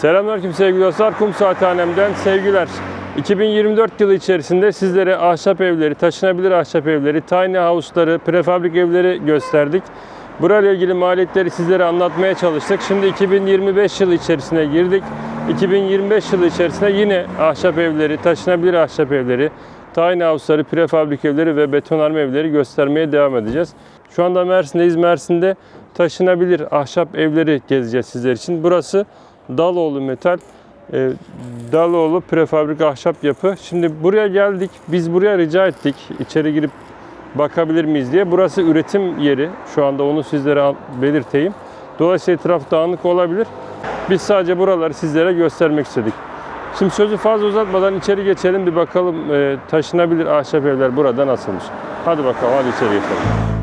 Selamünaleyküm sevgili dostlar. Kum Saathanem'den sevgiler. 2024 yılı içerisinde sizlere ahşap evleri, taşınabilir ahşap evleri, tiny house'ları, prefabrik evleri gösterdik. Burayla ilgili maliyetleri sizlere anlatmaya çalıştık. Şimdi 2025 yılı içerisine girdik. 2025 yılı içerisinde yine ahşap evleri, taşınabilir ahşap evleri, tiny house'ları, prefabrik evleri ve betonarme evleri göstermeye devam edeceğiz. Şu anda Mersin'deyiz. Mersin'de taşınabilir ahşap evleri gezeceğiz sizler için. Burası Daloğlu Metal, e, Daloğlu prefabrik ahşap yapı. Şimdi buraya geldik. Biz buraya rica ettik. İçeri girip bakabilir miyiz diye. Burası üretim yeri. Şu anda onu sizlere belirteyim. Dolayısıyla etraf dağınık olabilir. Biz sadece buraları sizlere göstermek istedik. Şimdi sözü fazla uzatmadan içeri geçelim bir bakalım e, taşınabilir ahşap evler burada nasılmış. Hadi bakalım hadi içeri geçelim.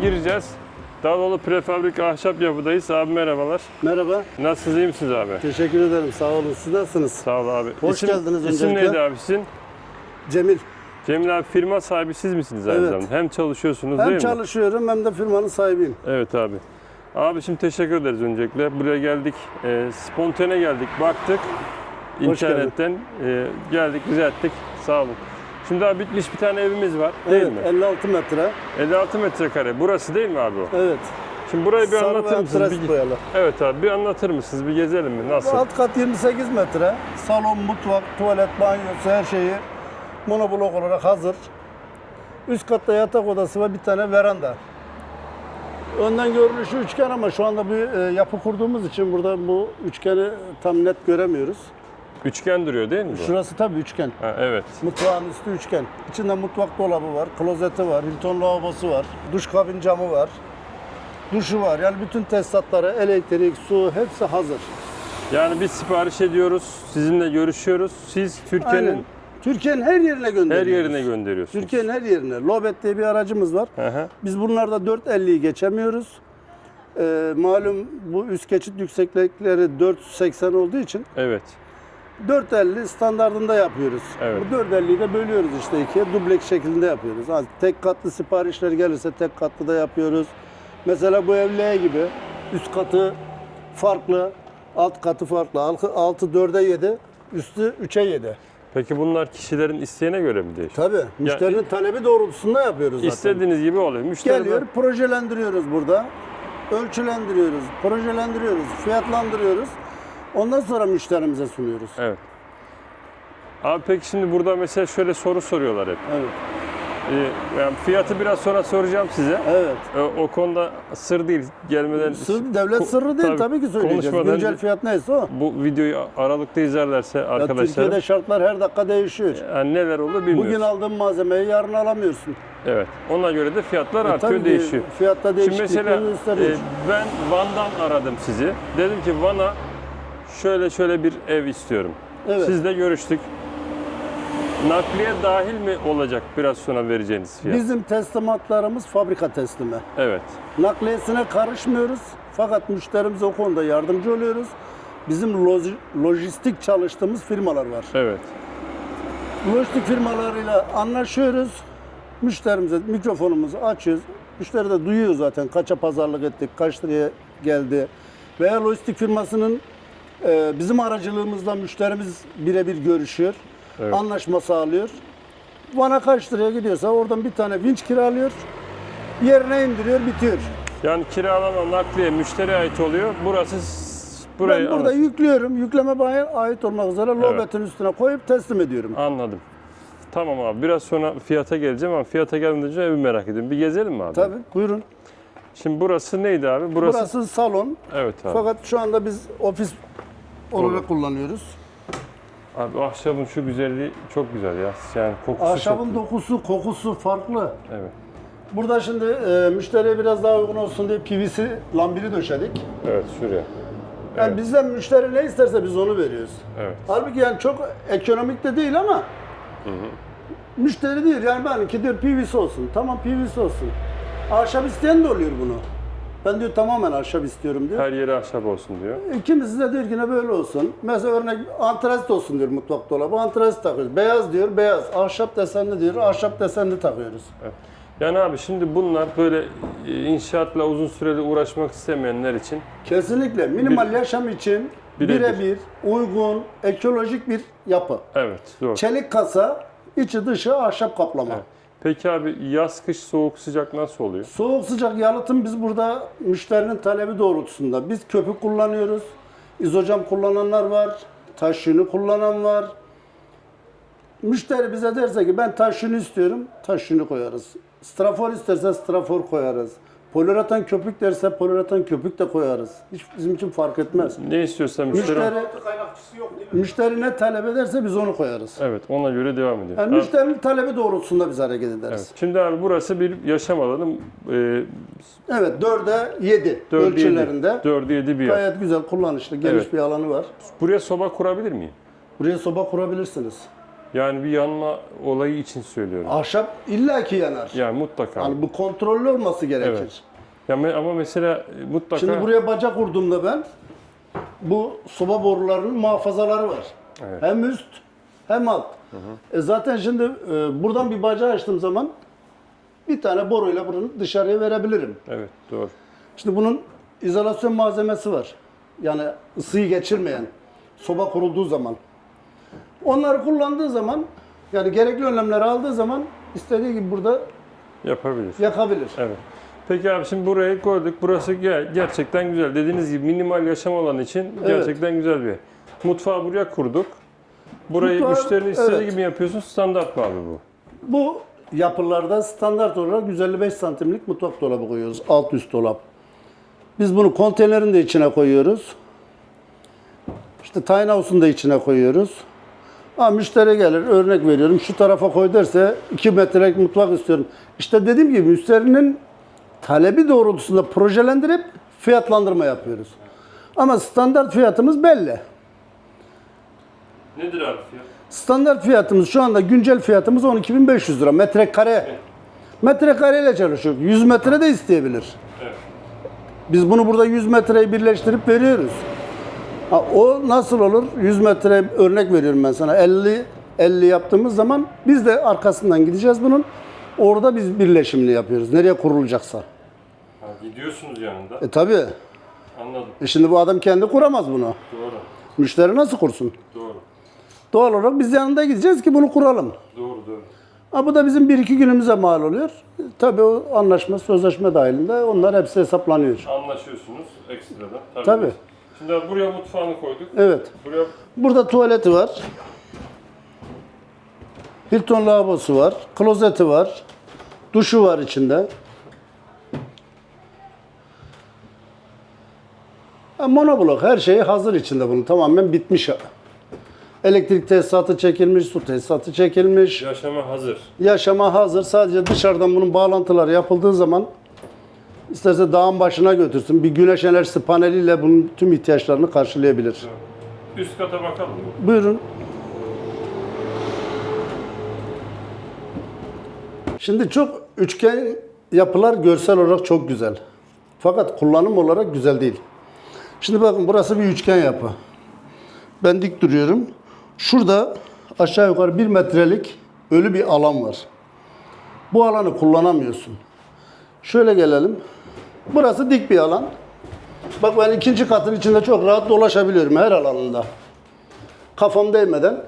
Gireceğiz. Daloğlu prefabrik ahşap yapıdayız. Abi merhabalar. Merhaba, Nasılsınız iyi misiniz abi? teşekkür ederim. Sağ olun. Siz nasılsınız? Sağ ol abi. Hoş geldiniz İsim öncelikle. neydi abi sizin? Cemil. Cemil abi firma sahibi siz misiniz aynı Evet. zamanda? Hem çalışıyorsunuz Hem değil mi? çalışıyorum hem de firmanın sahibiyim. Evet abi. Abi şimdi teşekkür ederiz öncelikle. Buraya geldik. E, spontane geldik. Baktık. İnternetten e, geldik, rica ettik. Sağ olun. Şimdi abi bitmiş bir tane evimiz var değil evet, mi? 56 metre. 56 metrekare. Burası değil mi abi o? Evet. Şimdi burayı bir Sarı anlatır mısınız? Bir- boyalı. Evet abi bir anlatır mısınız? Bir gezelim mi? Nasıl? Alt kat 28 metre. Salon, mutfak, tuvalet, banyosu her şeyi monoblok olarak hazır. Üst katta yatak odası ve bir tane veranda. Önden görünüşü üçgen ama şu anda bir e, yapı kurduğumuz için burada bu üçgeni tam net göremiyoruz. Üçgen duruyor değil mi bu? Şurası tabii üçgen. Ha, evet. Mutfağın üstü üçgen. İçinde mutfak dolabı var, klozeti var, Hilton lavabosu var, duş kabin camı var, duşu var. Yani bütün tesisatları, elektrik, su hepsi hazır. Yani biz sipariş ediyoruz, sizinle görüşüyoruz. Siz Türkiye'nin Aynen. Türkiye'nin her yerine her gönderiyoruz. yerine gönderiyorsunuz. Türkiye'nin her yerine. Lobet diye bir aracımız var. Hı hı. Biz bunlarda 4.50'yi geçemiyoruz. Ee, malum bu üst geçit yükseklikleri 480 olduğu için Evet. 4.50 standartında yapıyoruz. Evet. Bu 4.50'yi de bölüyoruz işte ikiye. Dubleks şeklinde yapıyoruz. Ha, tek katlı siparişler gelirse tek katlı da yapıyoruz. Mesela bu evliye gibi üst katı farklı, alt katı farklı. Altı, altı 4'e 7, üstü 3'e 7. Peki bunlar kişilerin isteğine göre mi değişiyor? Tabii. Müşterinin talebi doğrultusunda yapıyoruz zaten. İstediğiniz gibi oluyor. Müşteri Geliyor, projelendiriyoruz burada. Ölçülendiriyoruz, projelendiriyoruz, fiyatlandırıyoruz. Ondan sonra müşterimize sunuyoruz. Evet. Abi peki şimdi burada mesela şöyle soru soruyorlar hep. Evet. Ee, yani fiyatı biraz sonra soracağım size. Evet. O, o konuda sır değil. Gelmeden Sır, devlet sırrı değil tabii, ki söyleyeceğiz. Güncel fiyat neyse o. bu videoyu aralıkta izlerlerse arkadaşlar Türkiye'de şartlar her dakika değişiyor. yani neler olur bilmiyoruz. Bugün aldığın malzemeyi yarın alamıyorsun. Evet. Ona göre de fiyatlar E, artıyor, tabii değişiyor. Fiyatta Şimdi değişiklikler mesela gösteriyor. e, ben Van'dan aradım sizi. Dedim ki Van'a şöyle şöyle bir ev istiyorum. Evet. Sizle görüştük. Nakliye dahil mi olacak biraz sonra vereceğiniz fiyat? Bizim teslimatlarımız fabrika teslimi. Evet. Nakliyesine karışmıyoruz. Fakat müşterimize o konuda yardımcı oluyoruz. Bizim loji- lojistik çalıştığımız firmalar var. Evet. Lojistik firmalarıyla anlaşıyoruz. Müşterimize mikrofonumuzu açıyoruz. Müşteri de duyuyor zaten kaça pazarlık ettik, kaç liraya geldi. Veya lojistik firmasının e, bizim aracılığımızla müşterimiz birebir görüşüyor. Evet. Anlaşma sağlıyor. Bana kaç liraya gidiyorsa oradan bir tane vinç kiralıyor. Yerine indiriyor, bitiyor. Yani kiralama nakliye müşteriye ait oluyor. Burası burayı ben burada anladım. yüklüyorum. Yükleme bana ait olmak üzere lobetin üstüne koyup teslim ediyorum. Anladım. Tamam abi. Biraz sonra fiyata geleceğim ama fiyata gelmeden önce evi merak ediyorum. Bir gezelim mi abi? Tabii, buyurun. Şimdi burası neydi abi? Burası, Burası salon. Evet abi. Fakat şu anda biz ofis olarak kullanıyoruz. Abi ahşabın şu güzelliği çok güzel ya. Yani kokusu Ahşabın çok dokusu, kokusu farklı. Evet. Burada şimdi e, müşteriye biraz daha uygun olsun diye PVC lambiri döşedik. Evet şuraya. Yani Evet. bizden müşteri ne isterse biz onu veriyoruz. Evet. Halbuki yani çok ekonomik de değil ama müşteri değil yani benimki diyor PVC olsun. Tamam PVC olsun. Ahşap isteyen de oluyor bunu. Ben diyor tamamen ahşap istiyorum diyor. Her yeri ahşap olsun diyor. E, Kimisi de diyor ki ne böyle olsun. Mesela örnek antrazit olsun diyor mutfak dolabı. Antrazit takıyoruz. Beyaz diyor beyaz. Ahşap desenli diyor. Ahşap desenli takıyoruz. Yani abi şimdi bunlar böyle e, inşaatla uzun süreli uğraşmak istemeyenler için Kesinlikle minimal yaşam için Birebir. birebir uygun, ekolojik bir yapı. evet doğru. Çelik kasa, içi dışı ahşap kaplama. Evet. Peki abi yaz kış soğuk sıcak nasıl oluyor? Soğuk sıcak yalıtım biz burada müşterinin talebi doğrultusunda. Biz köpük kullanıyoruz. İzocam kullananlar var. Taş yünü kullanan var. Müşteri bize derse ki ben taş yünü istiyorum. Taş yünü koyarız. Strafor isterse strafor koyarız. Poliuretan köpük derse poliuretan köpük de koyarız. Hiç bizim için fark etmez. Ne istiyorsan müşteri... Müşteri, kaynakçısı yok değil mi? müşteri ne talep ederse biz onu koyarız. Evet ona göre devam ediyor. Yani Abi- müşterinin talebi doğrultusunda biz hareket ederiz. Evet. Şimdi abi burası bir yaşam alanı. Ee, Evet, 4'e 7 4'e ölçülerinde. 4'e 7 bir yer. Gayet güzel, kullanışlı, geniş Evet. bir alanı var. Buraya soba kurabilir miyim? Buraya soba kurabilirsiniz. Yani bir yanma olayı için söylüyorum. Ahşap illaki yanar. Yani mutlaka. Yani bu kontrollü olması gerekir. Evet. Ya me- ama mesela e, mutlaka Şimdi buraya baca kurduğumda ben bu soba borularının muhafazaları var. Evet. Hem üst hem alt. E zaten şimdi e, buradan bir baca açtığım zaman bir tane boruyla bunu dışarıya verebilirim. Evet doğru. Şimdi bunun izolasyon malzemesi var. Yani ısıyı geçirmeyen soba kurulduğu zaman. Onları kullandığı zaman yani gerekli önlemleri aldığı zaman istediği gibi burada Yapabilir. yakabilir. Evet. Peki abi şimdi burayı koyduk. Burası ger- gerçekten güzel. Dediğiniz gibi minimal yaşam alanı için gerçekten güzel bir yer. Mutfağı buraya kurduk. Burayı Mutfağı- müşterinin istediği evet. gibi yapıyorsun. Standart mı abi bu? Bu yapılarda standart olarak 155 santimlik mutfak dolabı koyuyoruz. Alt üst dolap. Biz bunu konteynerin de içine koyuyoruz. İşte tiny house'un da içine koyuyoruz. Ha, müşteri gelir, örnek veriyorum, şu tarafa koy derse 2 metrelik mutfak istiyorum. İşte dediğim gibi müşterinin talebi doğrultusunda projelendirip fiyatlandırma yapıyoruz. Ama standart fiyatımız belli. Nedir abi fiyat? Standart fiyatımız şu anda güncel fiyatımız 12.500 lira metrekare. Metrekare ile çalışıyor. 100 metre de isteyebilir. Evet. Biz bunu burada 100 metreyi birleştirip veriyoruz. Ha, o nasıl olur? 100 metre örnek veriyorum ben sana. 50 50 yaptığımız zaman biz de arkasından gideceğiz bunun. Orada biz birleşimini yapıyoruz. Nereye kurulacaksa. Ha, gidiyorsunuz yanında. E tabi. Anladım. E şimdi bu adam kendi kuramaz bunu. Doğru. Müşteri nasıl kursun? Doğru. Doğal olarak biz yanında gideceğiz ki bunu kuralım. Doğru doğru. Ha, bu da bizim bir iki günümüze mal oluyor. Tabii o anlaşma, sözleşme dahilinde onlar hepsi hesaplanıyor. Anlaşıyorsunuz ekstradan. Tabii. Tabii. Şimdi buraya mutfağını koyduk. Evet. Buraya Burada tuvaleti var. Hilton lavabosu var. Klozeti var. Duşu var içinde. Monoblok her şeyi hazır içinde bunun. Tamamen bitmiş. Elektrik tesisatı çekilmiş, su tesisatı çekilmiş. yaşama hazır. yaşama hazır. Sadece dışarıdan bunun bağlantıları yapıldığı zaman isterse dağın başına götürsün. Bir güneş enerjisi paneliyle bunun tüm ihtiyaçlarını karşılayabilir. Üst kata bakalım mı? Buyurun. Şimdi çok üçgen yapılar görsel olarak çok güzel. Fakat kullanım olarak güzel değil. Şimdi bakın burası bir üçgen yapı. Ben dik duruyorum. Şurada aşağı yukarı bir metrelik ölü bir alan var. Bu alanı kullanamıyorsun. Şöyle gelelim. Burası dik bir alan. Bak ben ikinci katın içinde çok rahat dolaşabiliyorum her alanında kafam değmeden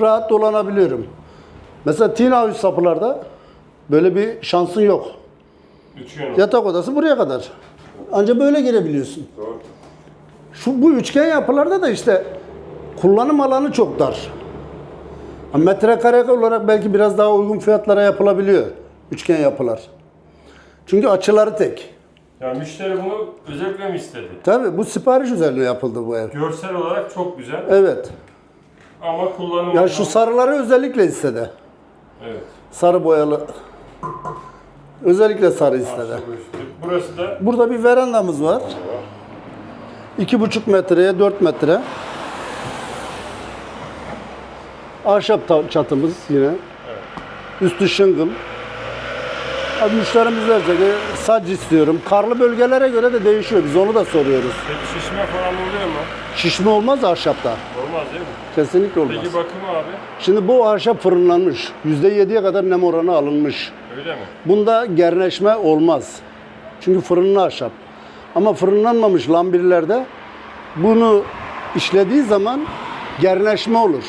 rahat dolanabiliyorum. Mesela teen house sapılarda böyle bir şansın yok. Üçgen. Yatak odası buraya kadar. Ancak böyle girebiliyorsun. Doğru. Şu bu üçgen yapılarda da işte kullanım alanı çok dar. Metrekare olarak belki biraz daha uygun fiyatlara yapılabiliyor üçgen yapılar. Çünkü açıları tek. Yani müşteri bunu özellikle mi istedi? Tabii bu sipariş üzerine yapıldı bu ev. Görsel olarak çok güzel Evet. ama kullanım Ya şu sarıları özellikle istedi. Evet. Sarı boyalı. Özellikle sarı istedi. Burası da Burada bir verandamız var. 2,5 metreye 4 metre. Ahşap çatımız yine. Üstü şıngıl. Müşterimiz derse ki sac istiyorum. Karlı bölgelere göre de değişiyor. Biz onu da soruyoruz. peki şişme falan oluyor mu? Şişme olmaz ahşapta. Olmaz değil mi? Kesinlikle olmaz. Peki bakımı abi? Şimdi bu ahşap fırınlanmış. %7'ye kadar nem oranı alınmış. Öyle mi? Bunda gerneşme olmaz. Çünkü fırınlı ahşap. Ama fırınlanmamış lambirlerde bunu işlediği zaman gerneşme olur.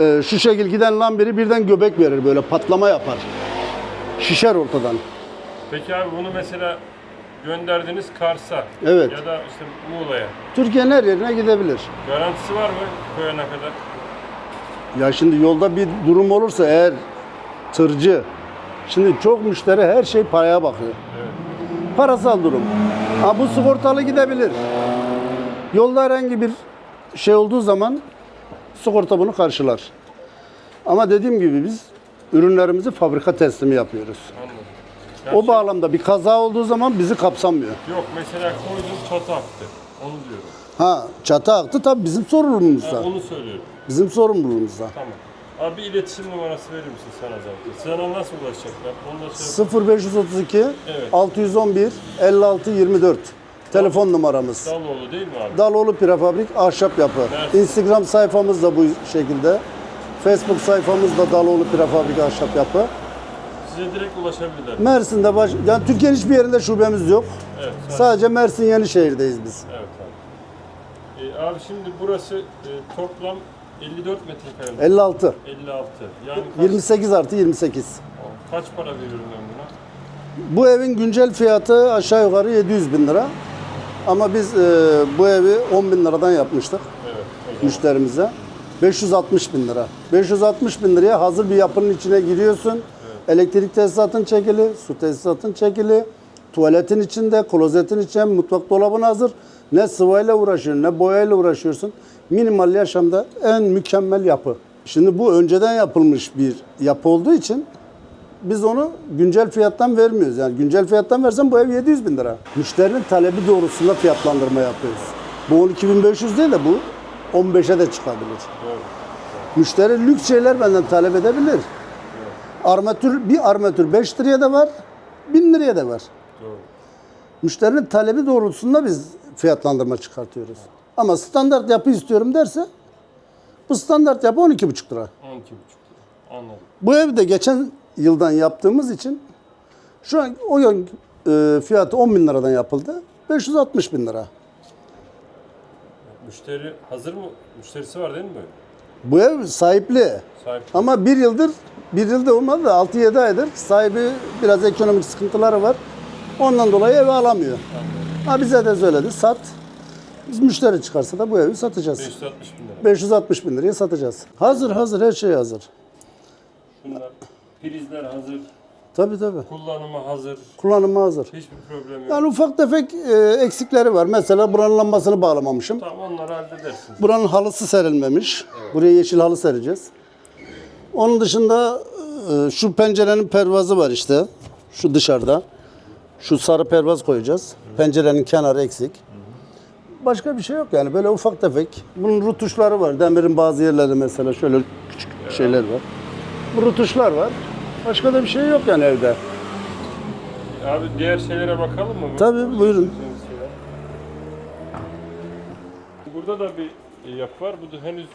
Ee, şu şekil giden lambiri birden göbek verir böyle patlama yapar. Şişer ortadan. Peki abi bunu mesela gönderdiniz Kars'a Evet. ya da işte Muğla'ya. Türkiye'nin her yerine gidebilir. Garantisi var mı koyana kadar? Ya şimdi yolda bir durum olursa eğer tırcı, şimdi çok müşteri her şey paraya bakıyor. Evet. Parasal durum. Ha bu sigortalı gidebilir. Yolda herhangi bir şey olduğu zaman sigorta bunu karşılar. Ama dediğim gibi biz ürünlerimizi fabrika teslimi yapıyoruz. Anladım. O bağlamda bir kaza olduğu zaman bizi kapsamıyor. Yok mesela koydum çatı aktı. Onu diyorum. Ha çatı aktı tabii bizim Ha, sorumluluğumuzda. onu söylüyorum. Bizim sorumluluğumuzda. Tamam. Abi iletişim numarası verir misin sana zaten? Sana nasıl ulaşacaklar? Onu da söyle. 0532 Evet. 611 56 24 telefon numaramız. Daloğlu değil mi abi? Daloğlu Prefabrik Ahşap Yapı. Evet. Instagram sayfamız da bu şekilde. Facebook sayfamız da Daloğlu Prefabrik Ahşap Yapı. Size direkt ulaşabilirler. Mersin'de baş... Yani Türkiye'nin hiçbir yerinde şubemiz yok. Evet. Sadece. Sadece Mersin Yenişehir'deyiz biz. Evet abi. Ee, abi şimdi burası e, toplam 54 metrekare mi? 56. 56. Yani kaç, 28 artı 28. kaç para veriyorum ben buna? Bu evin güncel fiyatı aşağı yukarı 700 bin lira. Ama biz e, bu evi 10 bin liradan yapmıştık Evet. Müşterimize. 560 bin lira. 560 bin liraya hazır bir yapının içine giriyorsun. Elektrik tesisatın çekili, su tesisatın çekili, tuvaletin içinde, klozetin içinde, mutfak dolabın hazır. Ne sıvayla uğraşıyorsun, ne boyayla uğraşıyorsun. Minimal yaşamda en mükemmel yapı. Şimdi bu önceden yapılmış bir yapı olduğu için biz onu güncel fiyattan vermiyoruz. Yani güncel fiyattan versen bu ev 700 bin lira. Müşterinin talebi doğrusunda fiyatlandırma yapıyoruz. Bu 12.500 değil de bu 15'e de çıkabilir. Doğru. Müşteri lüks şeyler benden talep edebilir. Armatür, bir armatür 5 liraya da var, 1000 liraya da var. Doğru. Müşterinin talebi doğrultusunda biz fiyatlandırma çıkartıyoruz. Ama standart yapı istiyorum derse bu standart yapı 12,5 lira. 12,5 lira. Anladım. Bu evi de geçen yıldan yaptığımız için şu an o yön e, fiyatı 10 bin liradan yapıldı. 560 bin lira. Müşteri hazır mı? Müşterisi var değil mi böyle? Bu ev sahipli. Sahip. Ama bir yıldır, bir yılda olmadı da 6-7 aydır sahibi biraz ekonomik sıkıntıları var. Ondan dolayı evi alamıyor. Ha bize de söyledi sat. Biz müşteri çıkarsa da bu evi satacağız. 560 bin lira. 560 bin liraya satacağız. Hazır hazır her şey hazır. Şunlar prizler hazır, Tabii tabii. kullanıma hazır, Kullanıma hazır. hiçbir problem yok. Yani ufak tefek e, eksikleri var. Mesela buranın lambasını bağlamamışım. Tamam onları halledersin. Buranın halısı serilmemiş. Buraya yeşil halı sereceğiz. Onun dışında e, şu pencerenin pervazı var işte. Şu dışarıda. Şu sarı pervaz koyacağız. Pencerenin kenarı eksik. Başka bir şey yok yani böyle ufak tefek. Bunun rutuşları var. Demirin bazı yerleri mesela şöyle küçük şeyler var. Bu rutuşlar var. Başka da bir şey yok yani evde. Abi diğer şeylere bakalım mı? Tabii buyurun. Burada da bir yapı var. Bu da henüz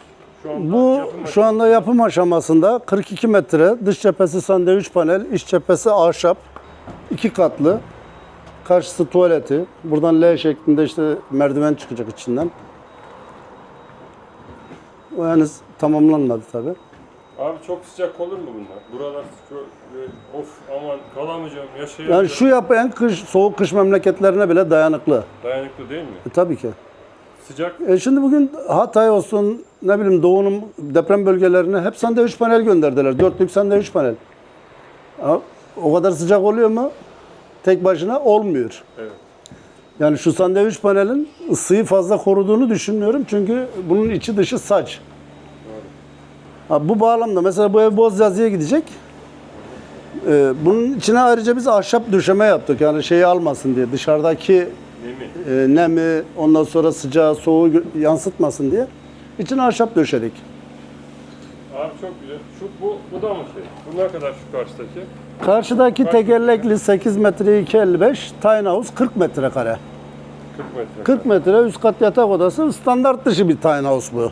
şu anda Bu yapım şu anda yapım aşamasında 42 metre, dış cephesi sandviç panel, iç cephesi ahşap, iki katlı. Karşısı tuvaleti. Buradan L şeklinde işte merdiven çıkacak içinden. O henüz tamamlanmadı tabi. Abi çok sıcak olur mu bunlar? Buralar böyle, of aman kalamayacağım yaşayamayacağım. Yani şu yapı en kış, soğuk kış memleketlerine bile dayanıklı. Dayanıklı değil mi? E, tabii ki. Sıcak E şimdi bugün Hatay olsun, ne bileyim Doğu'nun deprem bölgelerine hep sandviç panel gönderdiler. Dörtlük sandviç panel. Ha, O kadar sıcak oluyor mu? Tek başına olmuyor. evet. Yani şu sandviç panelin ısıyı fazla koruduğunu düşünmüyorum. Çünkü bunun içi dışı saç. Bu bağlamda mesela bu ev Bozyazı'ya gidecek. Ee, bunun içine ayrıca biz ahşap döşeme yaptık. Yani şeyi almasın diye. Dışarıdaki Değil mi? e, nemi, ondan sonra sıcağı, soğuğu yansıtmasın diye. İçine ahşap döşedik. Abi çok güzel. Şu bu bu da mı şey? Bu ne kadar şu karşıdaki? Karşıdaki tekerlekli 8 metre 2.55, tiny house 40 metrekare. 40 metre. 40 metre üst kat yatak odası standart dışı bir tiny house bu.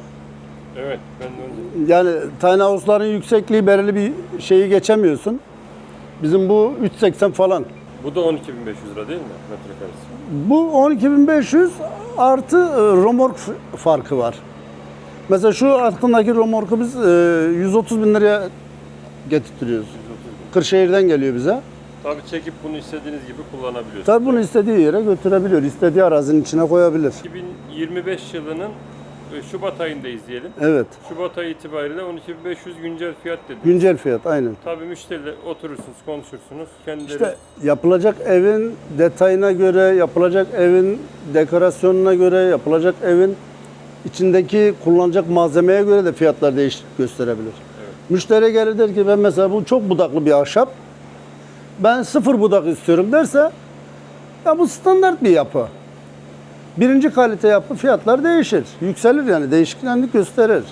Evet, ben de. Yani tiny house'ların yüksekliği belirli bir şeyi geçemiyorsun. Bizim bu 3.80 falan. Bu da 12.500 lira değil mi metrekaresi? Bu 12.500 artı e, romork f- farkı var. Mesela şu altındaki romorku biz e, 130 bin liraya getirtiyoruz. 130 bin. Kırşehir'den geliyor bize. Tabii çekip bunu istediğiniz gibi kullanabiliyorsunuz. Tabii bunu istediği yere götürebiliyor. istediği arazinin içine koyabilir. 2025 yılının e, Şubat ayındayız diyelim. Evet. Şubat ayı itibariyle 12.500 güncel fiyat dedi. Güncel fiyat aynen. Tabii müşteriyle oturursunuz, konuşursunuz. Kendileri İşte yapılacak evin detayına göre, yapılacak evin dekorasyonuna göre, yapılacak evin içindeki kullanacak malzemeye göre de fiyatlar değişiklik gösterebilir. Müşteri gelir der ki ben mesela bu çok budaklı bir ahşap. Ben sıfır budak istiyorum derse ya bu standart bir yapı. Birinci kalite yapı fiyatlar değişir. Yükselir yani değişkenlik gösterir.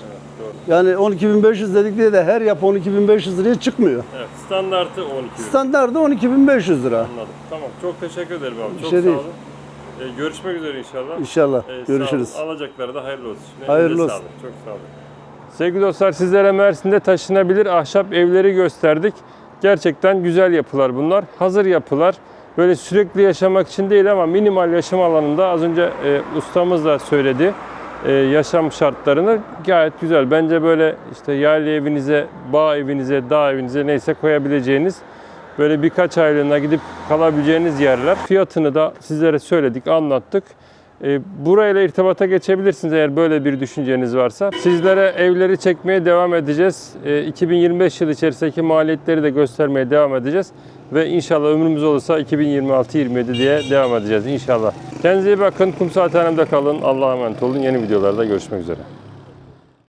Yani 12.500 dedik diye de her yapı 12.500 liraya çıkmıyor. Evet, standartı 12 bin. Standardı 12.500 lira. Anladım. Tamam. Çok teşekkür ederim abi. Bir Çok şey sağ değil. olun. Ee, görüşmek üzere inşallah. İnşallah. Ee, sağ Görüşürüz. olun. Alacakları da hayırlı olsun. Hayırlı Elinize olsun. Sağlık. Çok sağ olun. Sevgili dostlar sizlere Mersin'de taşınabilir ahşap evleri gösterdik. Gerçekten güzel yapılar bunlar. Hazır yapılar. Böyle sürekli yaşamak için değil ama minimal yaşam alanında az önce e, ustamız da söyledi. e, yaşam şartlarını gayet güzel. Bence böyle işte yayla evinize, bağ evinize, dağ evinize neyse koyabileceğiniz böyle birkaç aylığına gidip kalabileceğiniz yerler. Fiyatını da sizlere söyledik, anlattık. E, burayla irtibata geçebilirsiniz eğer böyle bir düşünceniz varsa. Sizlere evleri çekmeye devam edeceğiz. E, 2025 yılı içerisindeki maliyetleri de göstermeye devam edeceğiz. Ve inşallah ömrümüz olursa 2026-27 diye devam edeceğiz inşallah. Kendinize iyi bakın. Kum Saathanem'de kalın. Allah'a emanet olun. Yeni videolarda görüşmek üzere.